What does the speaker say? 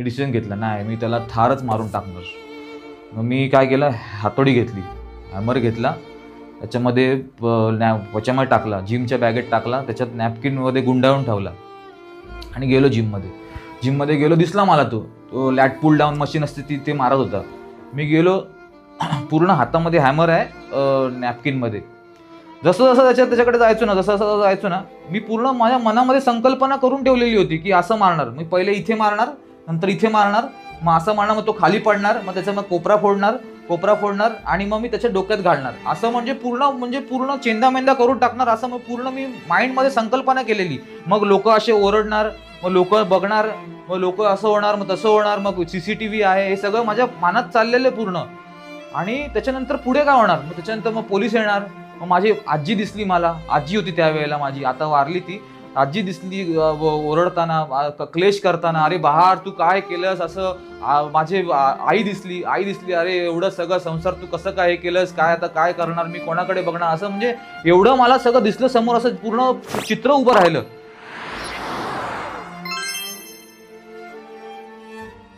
मी decision घेतला नाही मी त्याला थारच मारून टाकणार. मग मी काय केलं? हातोडी घेतली हॅमर घेतला. त्याच्यामध्ये प- नॅ त्याच्यामध्ये टाकला जिमच्या बॅगेत टाकला त्याच्यात नॅपकिनमध्ये गुंडाळून ठेवला. आणि गेलो जिममध्ये जिममध्ये गेलो दिसला मला तो. तो लॅट पुल डाऊन मशीन असते ती ते मारत होता. मी गेलो पूर्ण हातामध्ये हॅमर आहे नॅपकिनमध्ये जसं जसं त्याच्यात त्याच्याकडे जायचो ना जसं जसं जायचो ना मी पूर्ण माझ्या मनामध्ये संकल्पना करून ठेवलेली होती की असं मारणार. मी पहिले इथे मारणार नंतर इथे मारणार मग असं मारणार मग तो खाली पडणार मग त्याचा मग कोपरा फोडणार कोपरा फोडणार आणि मग मी त्याच्या डोक्यात घालणार. असं म्हणजे पूर्ण म्हणजे पूर्ण चेंदामेंदा करून टाकणार असं मग पूर्ण मी माइंडमध्ये संकल्पना केलेली. मग लोक असे ओरडणार मग लोक बघणार मग लोक असं होणार मग तसं होणार मग सी सी टी व्ही आहे हे सगळं माझ्या मनात चाललेलं आहे पूर्ण. आणि त्याच्यानंतर पुढे काय होणार? मग त्याच्यानंतर मग पोलीस येणार. मग माझी आजी दिसली मला आजी होती त्यावेळेला माझी आता वारली ती. आजी दिसली ओरडताना क्लेश करताना अरे बहार तू काय केलंस? असं माझे आई दिसली आई दिसली अरे एवढं सगळं संसार तू कसं काय हे केलंस? काय आता काय करणार? मी कोणाकडे बघणार? असं म्हणजे एवढं मला सगळं दिसलं समोर असं पूर्ण चित्र उभं राहिलं.